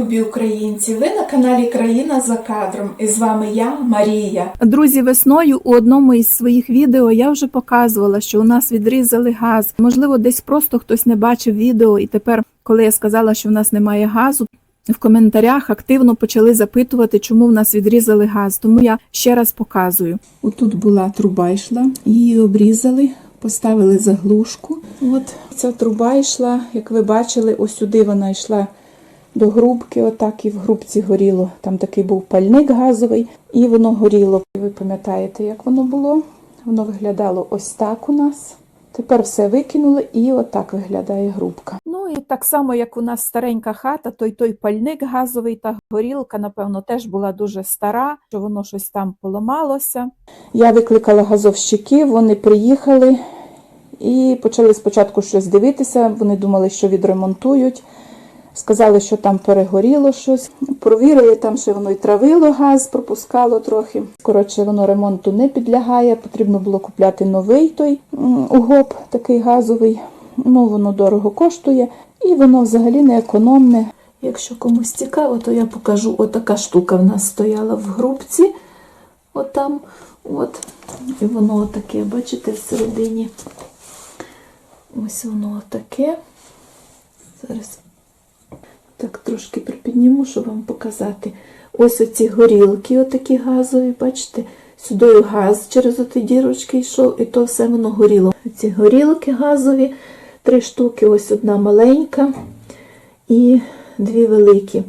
любі українці! Ви на каналі Країна за кадром. І з вами я, Марія. Друзі, весною у одному із своїх відео я вже показувала, що у нас відрізали газ. Можливо, десь просто хтось не бачив відео, і тепер, коли я сказала, що в нас немає газу. В коментарях активно почали запитувати, чому в нас відрізали газ. Тому я ще раз показую. Отут була труба йшла, її обрізали, поставили заглушку. От ця труба йшла, як ви бачили, ось сюди вона йшла до грубки, отак і в грубці горіло. Там такий був пальник газовий, і воно горіло. Ви пам'ятаєте, як воно було? Воно виглядало ось так у нас. Тепер все викинули і отак виглядає грубка. Ну і так само, як у нас старенька хата, той той пальник газовий та горілка, напевно, теж була дуже стара, що воно щось там поламалося. Я викликала газовщиків, вони приїхали і почали спочатку щось дивитися. Вони думали, що відремонтують. Сказали, що там перегоріло щось. Провірили там, що воно й травило газ, пропускало трохи. Коротше, воно ремонту не підлягає. Потрібно було купляти новий той угоп, такий газовий. Ну, воно дорого коштує, і воно взагалі не економне. Якщо комусь цікаво, то я покажу. Отака штука в нас стояла в грубці. Отам. От. І воно отаке, бачите, всередині. Ось воно отаке. Зараз так трошки припідніму, щоб вам показати. Ось оці горілки, отакі газові, бачите? Сюди газ через оті дірочки йшов, і то все воно горіло. Ці горілки газові, три штуки, ось одна маленька і дві великі.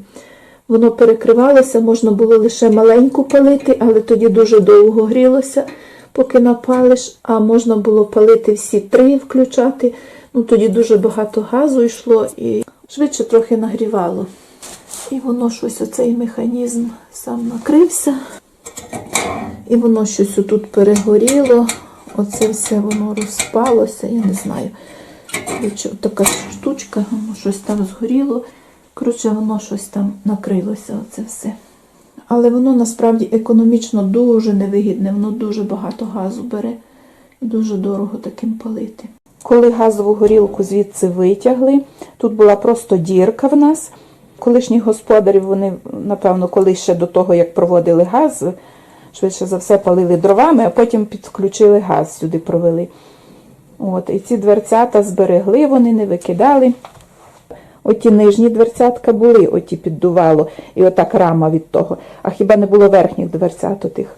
Воно перекривалося, можна було лише маленьку палити, але тоді дуже довго грілося, поки напалиш, а можна було палити всі три, включати. Ну, тоді дуже багато газу йшло і швидше трохи нагрівало. І воно щось, оцей механізм сам накрився. І воно щось отут перегоріло. Оце все воно розпалося, я не знаю. Така штучка, воно щось там згоріло. Коротше, воно щось там накрилося, оце все. Але воно насправді економічно дуже невигідне, воно дуже багато газу бере і дуже дорого таким палити. Коли газову горілку звідси витягли, тут була просто дірка в нас. Колишніх господарів вони, напевно, коли ще до того, як проводили газ, швидше за все палили дровами, а потім підключили газ сюди провели. От, І ці дверцята зберегли, вони не викидали. Оті нижні дверцятка були, оті піддувало, і отак рама від того. А хіба не було верхніх дверцят отих?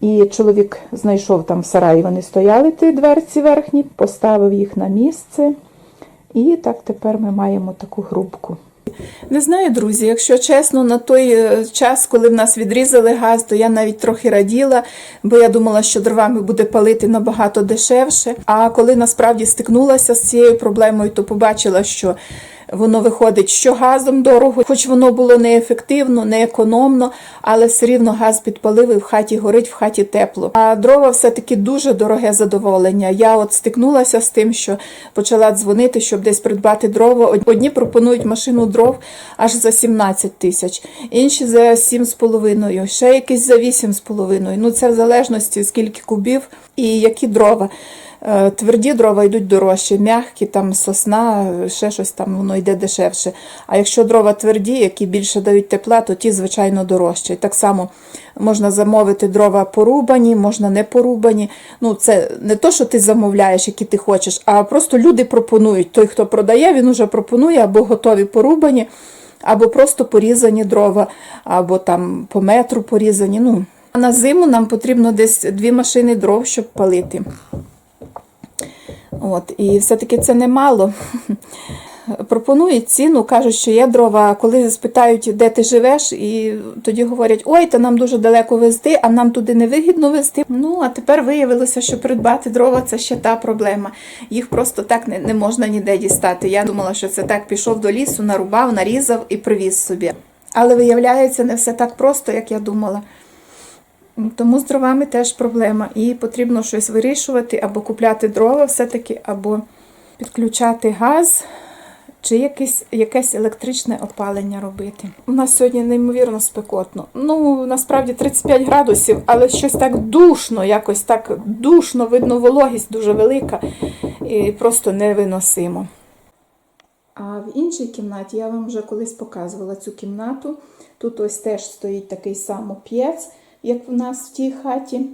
І чоловік знайшов там в сараї, вони стояли, ті дверці верхні, поставив їх на місце. І так тепер ми маємо таку грубку. Не знаю, друзі, якщо чесно, на той е, час, коли в нас відрізали газ, то я навіть трохи раділа, бо я думала, що дровами буде палити набагато дешевше. А коли насправді стикнулася з цією проблемою, то побачила, що воно виходить, що газом дорого, хоч воно було неефективно, не економно, але все рівно газ підпалив і в хаті горить, в хаті тепло. А дрова все-таки дуже дороге задоволення. Я от стикнулася з тим, що почала дзвонити, щоб десь придбати дрова. Одні пропонують машину дров аж за 17 тисяч, інші за 7,5, ще якісь за 8,5. Ну це в залежності скільки кубів і які дрова. Е, Тверді дрова йдуть дорожче, м'які, там сосна, ще щось там воно йде дешевше. А якщо дрова тверді, які більше дають тепла, то ті, звичайно, дорожче. Так само можна замовити дрова порубані, можна не порубані. Ну, це не то, що ти замовляєш, які ти хочеш, а просто люди пропонують. Той, хто продає, він уже пропонує або готові порубані, або просто порізані дрова, або там по метру порізані. Ну, а на зиму нам потрібно десь дві машини дров, щоб палити. От, І все-таки це немало. Пропонують ціну, кажуть, що є дрова, коли спитають, де ти живеш, і тоді говорять, ой, та нам дуже далеко везти, а нам туди не вигідно везти. Ну, а тепер виявилося, що придбати дрова це ще та проблема. Їх просто так не, не можна ніде дістати. Я думала, що це так пішов до лісу, нарубав, нарізав і привіз собі. Але виявляється, не все так просто, як я думала. Тому з дровами теж проблема. І потрібно щось вирішувати, або купляти дрова все-таки, або підключати газ, чи якесь, якесь електричне опалення робити. У нас сьогодні неймовірно спекотно. Ну, насправді 35 градусів, але щось так душно, якось так душно, видно, вологість дуже велика і просто невиносимо. А в іншій кімнаті я вам вже колись показувала цю кімнату. Тут ось теж стоїть такий самий п'єц, як в нас в тій хаті.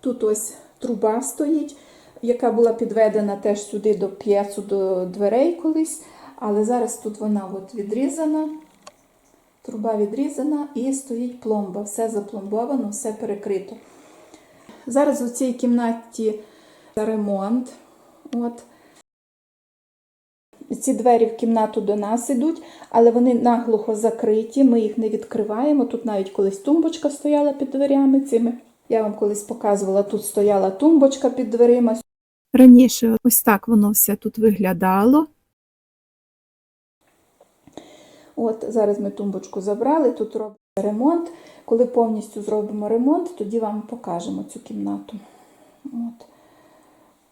Тут ось труба стоїть, яка була підведена теж сюди до п'єцу, до дверей колись. Але зараз тут вона от відрізана, труба відрізана і стоїть пломба. Все запломбовано, все перекрито. Зараз у цій кімнаті ремонт. От. Ці двері в кімнату до нас ідуть, але вони наглухо закриті, ми їх не відкриваємо. Тут навіть колись тумбочка стояла під дверями цими. Я вам колись показувала, тут стояла тумбочка під дверима. Раніше ось так воно все тут виглядало. От зараз ми тумбочку забрали, тут робимо ремонт. Коли повністю зробимо ремонт, тоді вам покажемо цю кімнату. От.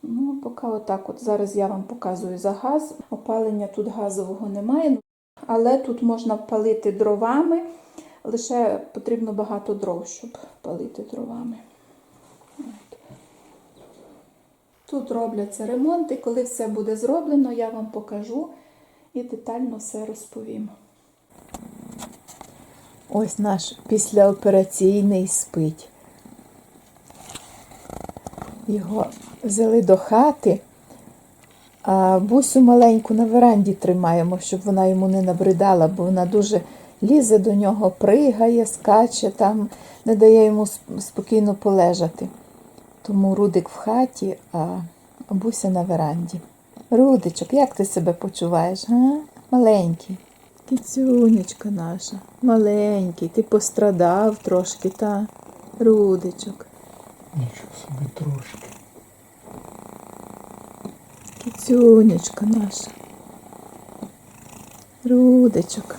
Ну, поки отак. От зараз я вам показую за газ. Опалення тут газового немає, але тут можна палити дровами. Лише потрібно багато дров, щоб палити дровами. От. Тут робляться ремонти. Коли все буде зроблено, я вам покажу і детально все розповім. Ось наш післяопераційний спить. Його взяли до хати, а бусю маленьку на веранді тримаємо, щоб вона йому не набридала, бо вона дуже лізе до нього, пригає, скаче, там не дає йому спокійно полежати. Тому Рудик в хаті, а буся на веранді. Рудичок, як ти себе почуваєш, га? Маленький. Кіцюнечка наша, маленький, ти пострадав трошки, та Рудичок. Нічого собі трошки. Кіцюнечка наша. Рудичок.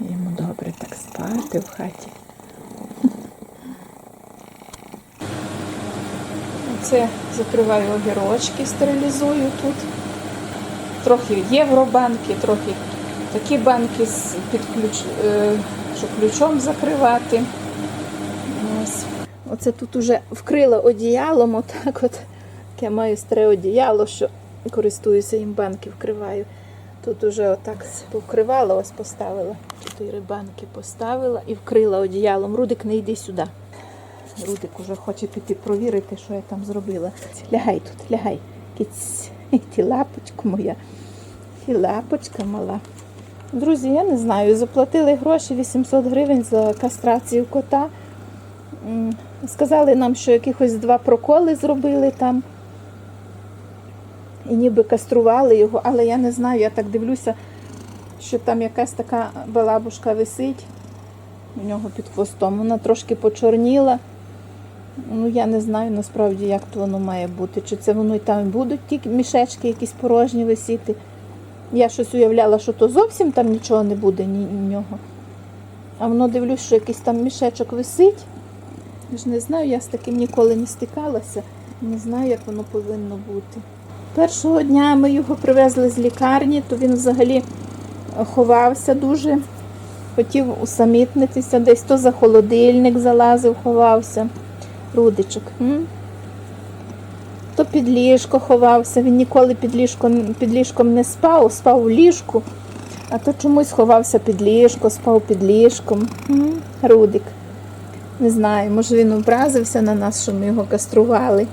Йому добре так спати в хаті. Це закриваю огірочки, стерилізую тут. Трохи євробанки, трохи такі банки з під ключ, е, щоб ключом закривати. Оце тут уже вкрила одіялом, отак от. Я маю старе одіяло, що користуюся їм банки вкриваю. Тут уже отак повкривала, ось поставила. Чотири банки поставила і вкрила одіялом. Рудик, не йди сюди. Рудик уже хоче піти провірити, що я там зробила. Лягай тут, лягай. Ти лапочка моя. І лапочка мала. Друзі, я не знаю, заплатили гроші 800 гривень за кастрацію кота. Сказали нам, що якихось два проколи зробили там. І ніби кастрували його, але я не знаю, я так дивлюся, що там якась така балабушка висить у нього під хвостом. Вона трошки почорніла. Ну, я не знаю насправді, як то воно має бути. Чи це воно і там будуть ті мішечки якісь порожні висіти. Я щось уявляла, що то зовсім там нічого не буде ні нього. А воно дивлюсь, що якийсь там мішечок висить. Я ж не знаю, я з таким ніколи не стикалася. Не знаю, як воно повинно бути. Першого дня ми його привезли з лікарні, то він взагалі ховався дуже, хотів усамітнитися, десь то за холодильник залазив, ховався. Рудичок. То під ліжко ховався, він ніколи під ліжком, під ліжком не спав, спав у ліжку, а то чомусь ховався під ліжко, спав під ліжком. Рудик. Не знаю, може він образився на нас, що ми його кастрували.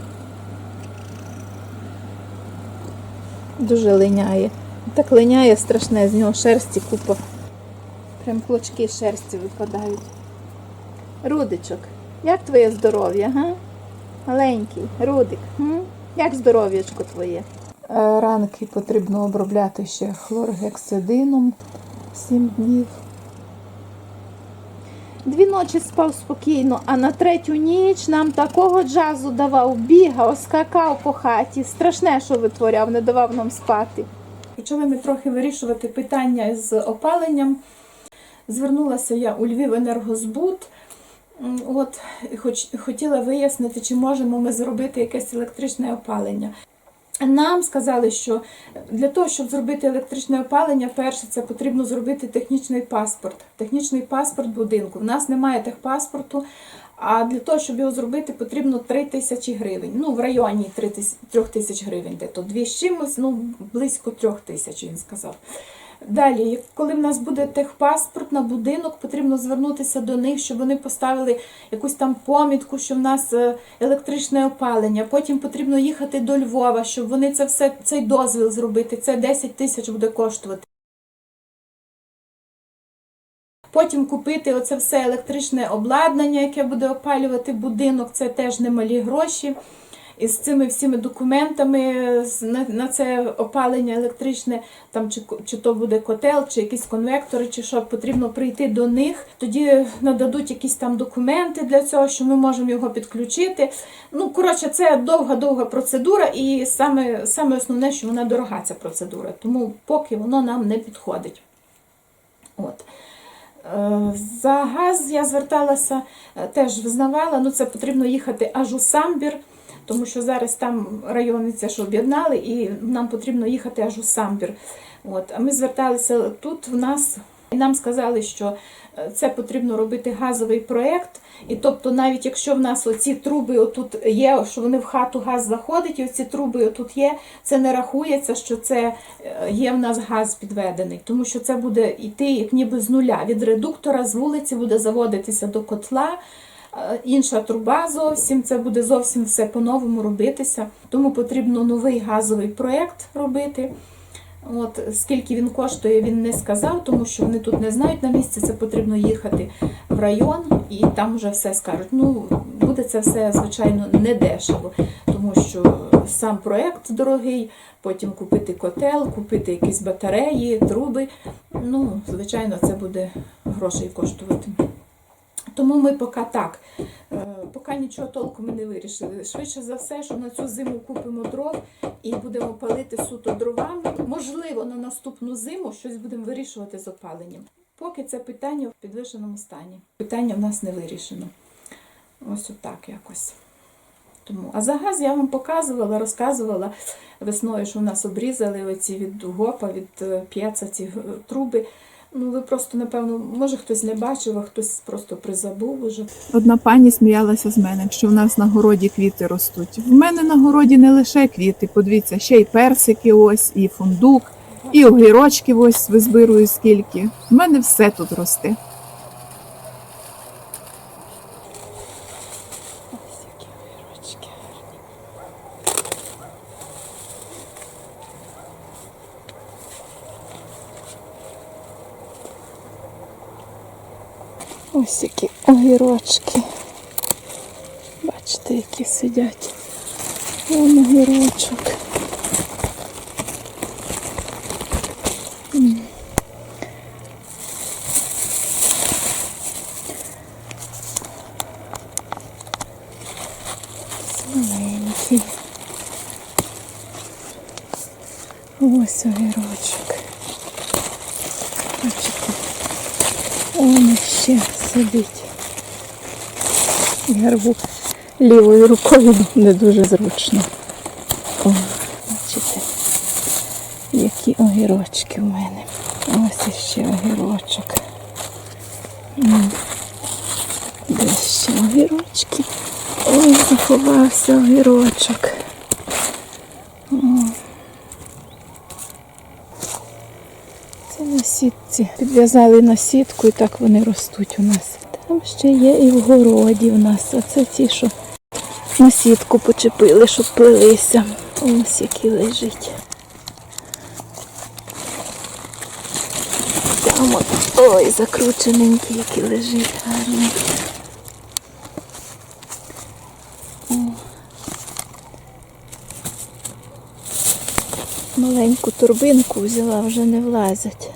Дуже линяє. Так линяє страшне, з нього шерсті купа. Прям клочки шерсті випадають. Рудичок, як твоє здоров'я, га? Маленький, Рудик, м? як здоров'ячко твоє? Е, Ранки потрібно обробляти ще хлоргексидином 7 днів. Дві ночі спав спокійно, а на третю ніч нам такого джазу давав, бігав, скакав по хаті. Страшне, що витворяв, не давав нам спати. Почали ми трохи вирішувати питання з опаленням. Звернулася я у Львів енергозбут. От, хоч, хотіла вияснити, чи можемо ми зробити якесь електричне опалення. Нам сказали, що для того, щоб зробити електричне опалення, перше це потрібно зробити технічний паспорт. Технічний паспорт будинку. У нас немає техпаспорту, а для того, щоб його зробити, потрібно 3 тисячі гривень. Ну, в районі 3 тисяч гривень, де то дві з чимось, ну близько 3 тисяч, він сказав. Далі, коли в нас буде техпаспорт на будинок, потрібно звернутися до них, щоб вони поставили якусь там помітку, що в нас е, електричне опалення. Потім потрібно їхати до Львова, щоб вони це все цей дозвіл зробити. Це 10 тисяч буде коштувати. Потім купити оце все електричне обладнання, яке буде опалювати будинок, це теж немалі гроші. І з цими всіми документами на, на це опалення електричне, там чи, чи то буде котел, чи якісь конвектори, чи що потрібно прийти до них. Тоді нададуть якісь там документи для цього, що ми можемо його підключити. Ну, коротше, це довга-довга процедура, і саме, саме основне, що вона дорога, ця процедура. Тому поки воно нам не підходить. От. Е, За газ я зверталася, е, теж визнавала, ну це потрібно їхати аж у Самбір, тому що зараз там райони це ж об'єднали, і нам потрібно їхати аж у Самбір. От. А ми зверталися тут в нас, і нам сказали, що е, це потрібно робити газовий проєкт. І тобто, навіть якщо в нас оці труби отут є, що вони в хату газ заходить, і оці труби отут є, це не рахується, що це е, є в нас газ підведений, тому що це буде йти як ніби з нуля. Від редуктора з вулиці буде заводитися до котла. Е, Інша труба зовсім, це буде зовсім все по-новому робитися. Тому потрібно новий газовий проєкт робити. От скільки він коштує, він не сказав, тому що вони тут не знають на місці. Це потрібно їхати в район і там вже все скажуть. Ну буде це все звичайно не дешево, тому що сам проект дорогий. Потім купити котел, купити якісь батареї, труби. Ну, звичайно, це буде грошей коштувати. Тому ми поки так, е, поки нічого толком не вирішили. Швидше за все, що на цю зиму купимо дров і будемо палити суто дровами. Можливо, на наступну зиму щось будемо вирішувати з опаленням. Поки це питання в підвищеному стані. Питання в нас не вирішено. Ось отак якось. Тому. А за газ я вам показувала, розказувала весною, що в нас обрізали оці від гопа, від е, п'єца ці е, труби. Ну, ви просто, напевно, може хтось не бачив, а хтось просто призабув уже. Одна пані сміялася з мене, що в нас на городі квіти ростуть. В мене на городі не лише квіти, подивіться, ще й персики ось, і фундук, і огірочки ось визбирую скільки. В мене все тут росте. Ось які огірочки гарні. Ось які огірочки. Бачите, які сидять. Вон огірочок. Маленький. Ось огірочок. Бачите, он ще сидить. Рву лівою рукою не дуже зручно. О, бачите, які огірочки в мене. Ось іще огірочок. Де ще огірочки? Ой, заховався огірочок. Це на сітці. Підв'язали на сітку і так вони ростуть у нас. Там ще є і в городі у нас. Оце ті, що на сітку почепили, щоб плелися. Ось які лежить. Там от, ой, закручененький, який лежить гарний. Маленьку торбинку взяла, вже не влазять.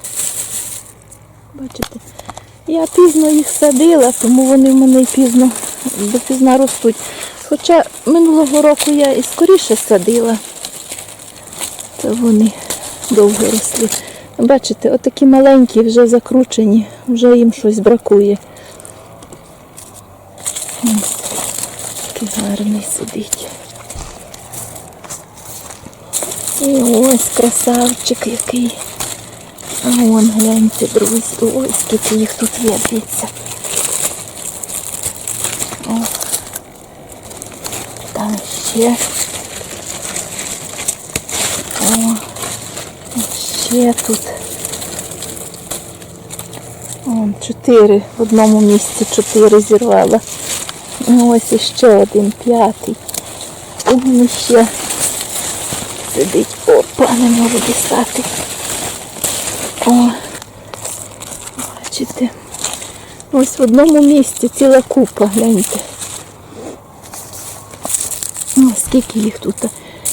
Бачите, я пізно їх садила, тому вони в мене пізно, допізна ростуть. Хоча минулого року я і скоріше садила, то вони довго росли. Бачите, отакі маленькі, вже закручені, вже їм щось бракує. Ось, такий гарний сидить. І ось красавчик який. Вон гляньте, друзі. Ой, скільки їх тут є, дивіться. О. Там ще. О, ще тут. Вон чотири в одному місці чотири зірвала. Ось іще один п'ятий. Вон ще сидить. Опа, не можу дістати. О, бачите. Ось в одному місці ціла купа, гляньте. О, скільки їх тут?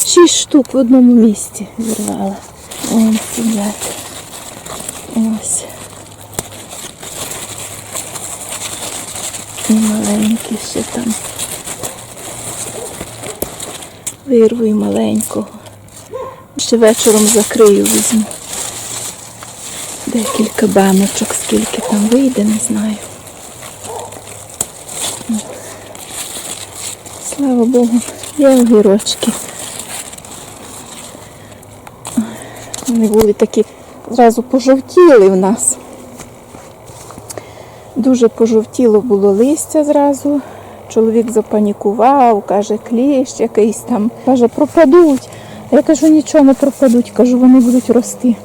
Шість штук в одному місці зірвала. Ось сидять. Ось. І маленькі ще там. Вирву і маленького. Ще вечором закрию візьму. Декілька баночок, скільки там вийде, не знаю. Слава Богу, є огірочки. Вони були такі, зразу пожовтіли в нас. Дуже пожовтіло було листя зразу. Чоловік запанікував, каже, кліщ якийсь там. Каже, пропадуть. А я кажу, нічого не пропадуть, кажу, вони будуть рости.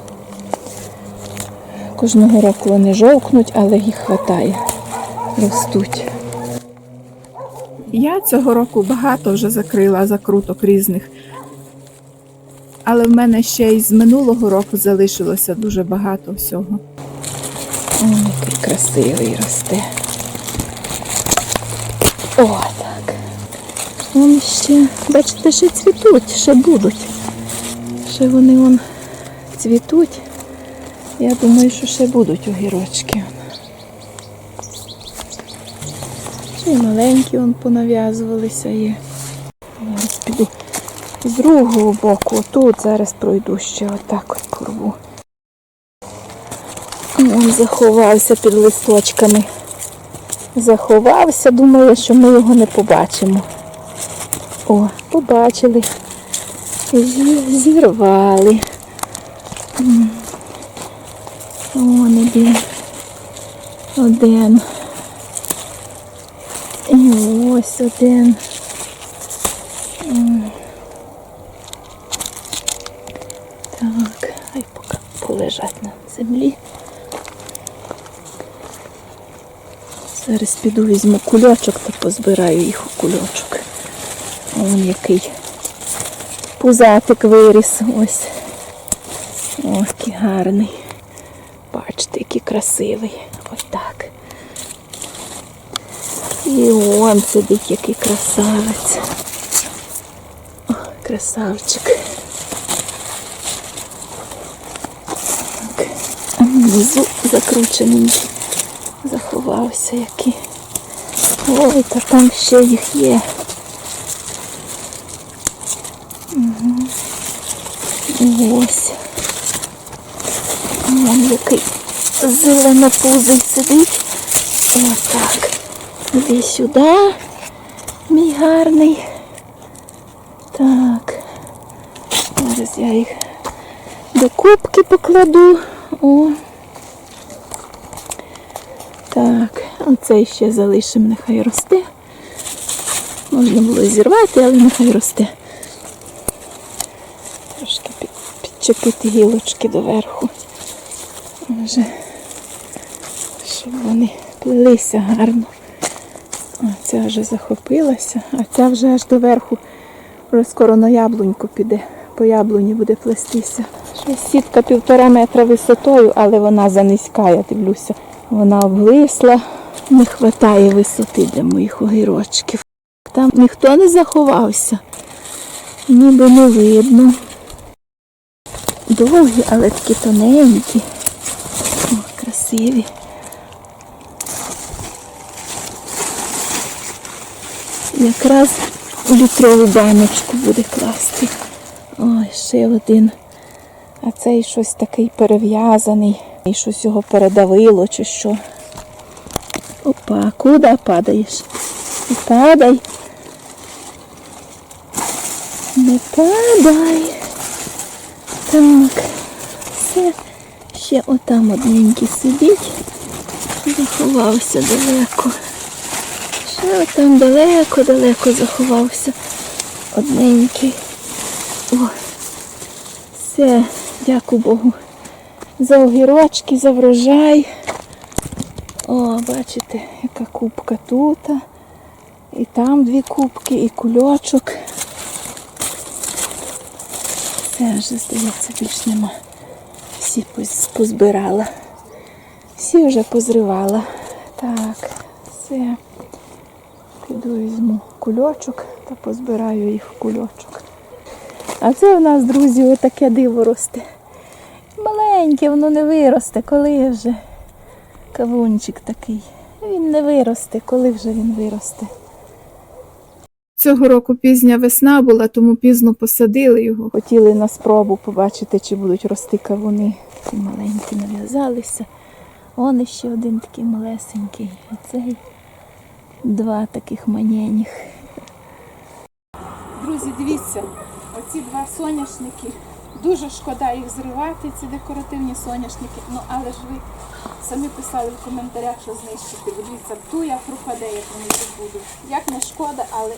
Кожного року вони жовкнуть, але їх вистачає. Ростуть. Я цього року багато вже закрила закруток різних. Але в мене ще й з минулого року залишилося дуже багато всього. Ой, який красивий росте. О, так. Вони ще, бачите, ще цвітуть, ще будуть. Ще вони вон цвітуть. Я думаю, що ще будуть огірочки. Ще й маленькі вон понав'язувалися є. Зараз піду з другого боку. Тут зараз пройду ще отак от порву. Він заховався під листочками. Заховався, думаю, що ми його не побачимо. О, побачили. Зірвали. М. Вон один. Один. І ось один. Так, хай поки полежать на землі. Зараз піду візьму кульочок та позбираю їх у кульочок. Вон який пузатик виріс. Ось. Ось який гарний. Красивий. Ось так. І он сидить який красавець. О, красавчик. Так. Внизу закручений. Заховався який. Ой, та там ще їх є. Угу. Ось. Вон який зеленопузий сидить. Отак. Іди сюди, мій гарний. Так. Зараз я їх до кубки покладу. О. Так, оцей ще залишимо, нехай росте. Можна було зірвати, але нехай росте. Трошки підчепити гілочки доверху. Може, щоб вони плелися гарно. А ця вже захопилася, а ця вже аж доверху скоро на яблуньку піде. По яблуні буде плестися. Щось сітка півтора метра висотою, але вона занизька, я дивлюся. Вона обвисла, не вистачає висоти для моїх огірочків. Там ніхто не заховався, ніби не видно. Довгі, але такі тоненькі. О, красиві. Якраз у літрову баночку буде класти. Ой, ще один. А цей щось такий перев'язаний. І щось його передавило чи що. Опа, куди падаєш? Не падай. Не падай. Так, все. Ще отам одненький сидить. Заховався далеко. Ще отам далеко-далеко заховався. Одненький. О, все, дякую Богу. За огірочки, за врожай. О, бачите, яка кубка тут. І там дві кубки, і кульочок. Все вже, здається, більш нема. Всі позбирала. Всі вже позривала. Так, все. Піду візьму кульочок та позбираю їх в кульочок. А це у нас, друзі, отаке диво росте. Маленьке, воно не виросте, коли вже кавунчик такий. Він не виросте, коли вже він виросте. Цього року пізня весна була, тому пізно посадили його. Хотіли на спробу побачити, чи будуть рости кавуни. Ці маленькі нав'язалися. Он ще один такий малесенький. І цей два таких манєніх. Друзі, дивіться, оці два соняшники. Дуже шкода їх зривати, ці декоративні соняшники. Ну але ж ви самі писали в коментарях, що знищити. Дивіться, туя пропаде, як вони тут будуть. Як не шкода, але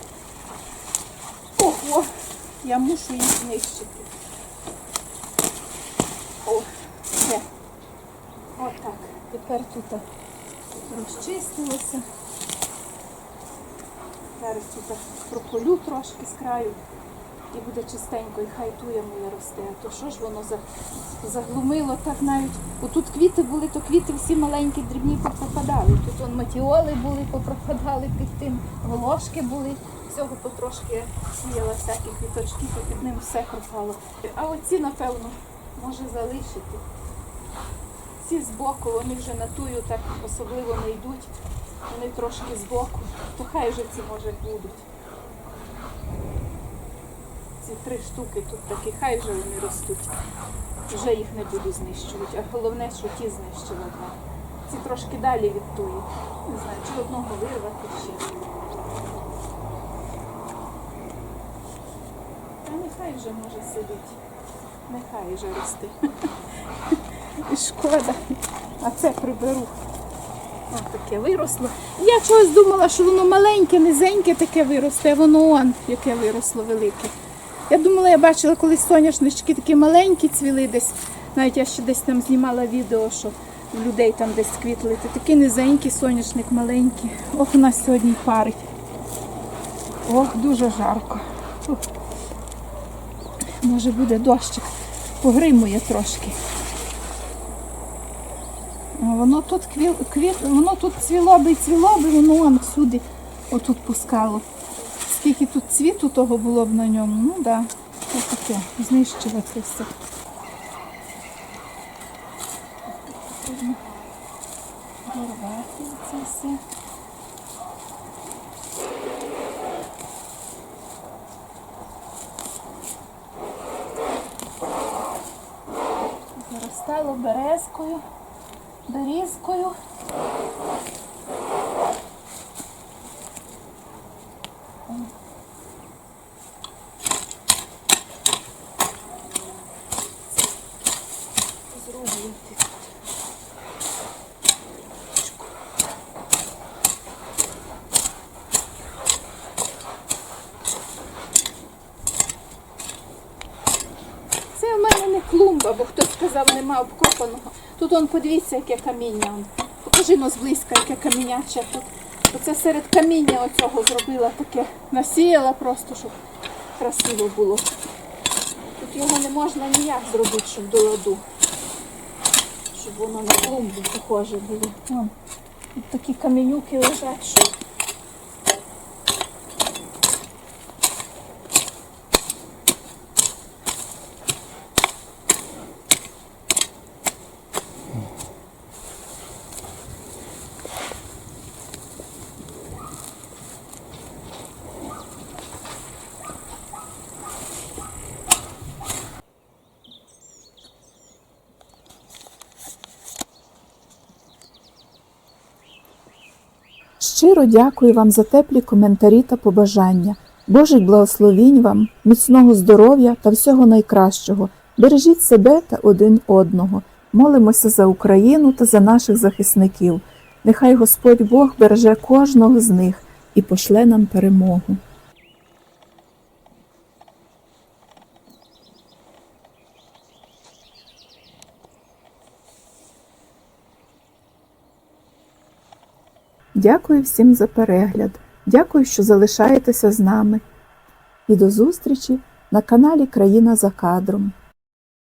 ого, я мушу їх знищити. О, все. Отак. Тепер тут розчистилося. Зараз тут прополю трошки з краю і буде чистенько, і хай туя моя росте. А то що ж воно заглумило так навіть. Отут квіти були, то квіти всі маленькі, дрібні попропадали. Тут вон матіоли були, попропадали під тим, волошки були, всього потрошки сіяла всякі квіточки, то під ним все пропало. А оці, напевно, може залишити. Ці збоку, вони вже на тую так особливо не йдуть. Вони трошки збоку, то хай вже ці може будуть. Ці три штуки тут такі, хай вже вони ростуть. Вже їх не буду знищувати. А головне, що ті знищила два. Ці трошки далі від туї. Не знаю, чи одного вирвати ще. Та нехай вже може сидіти. Нехай вже рости. І шкода. А це приберу. Ось таке виросло. Я чогось думала, що воно маленьке, низеньке таке виросте, а воно он, яке виросло велике. Я думала, я бачила колись соняшнички такі маленькі цвіли десь. Навіть я ще десь там знімала відео, що людей там десь квітли. Це такий низенький соняшник маленький. Ох, у нас сьогодні парить. Ох, дуже жарко. Ух. Може буде дощик. Погримує трошки. Воно тут квіл, квіт, воно тут цвіло би і цвіло би, воно вон всюди отут пускало. Скільки тут цвіту того було б на ньому, ну так, таке, таке, це все. Дорвати це все. Заростало березкою берізкою. Зроблювати. Це в мене не клумба, бо хтось сказав, нема обкопаного. Тут он подивіться, яке каміння. Покажи ну зблизька, яке каміняче тут. Оце серед каміння оцього зробила таке, насіяла просто, щоб красиво було. Тут його не можна ніяк зробити, щоб до ладу. Щоб воно на клумбу похоже було. Тут такі камінюки лежать, що Щиро дякую вам за теплі коментарі та побажання. Божих благословінь вам, міцного здоров'я та всього найкращого. Бережіть себе та один одного. Молимося за Україну та за наших захисників. Нехай Господь Бог береже кожного з них і пошле нам перемогу. Дякую всім за перегляд. Дякую, що залишаєтеся з нами. І до зустрічі на каналі Країна за кадром.